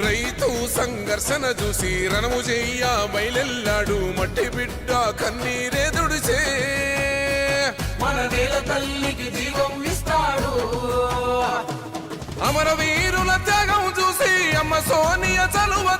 రైతు సంఘర్షణ చూసి రణము చెయ్య బయలెల్లాడు మట్టి బిడ్డ కన్నీరే దుడిచే మన నేల తల్లికి జీవం ఇస్తాడు. అమరవీరుల త్యాగం చూసి అమ్మ సోనియ చలువతో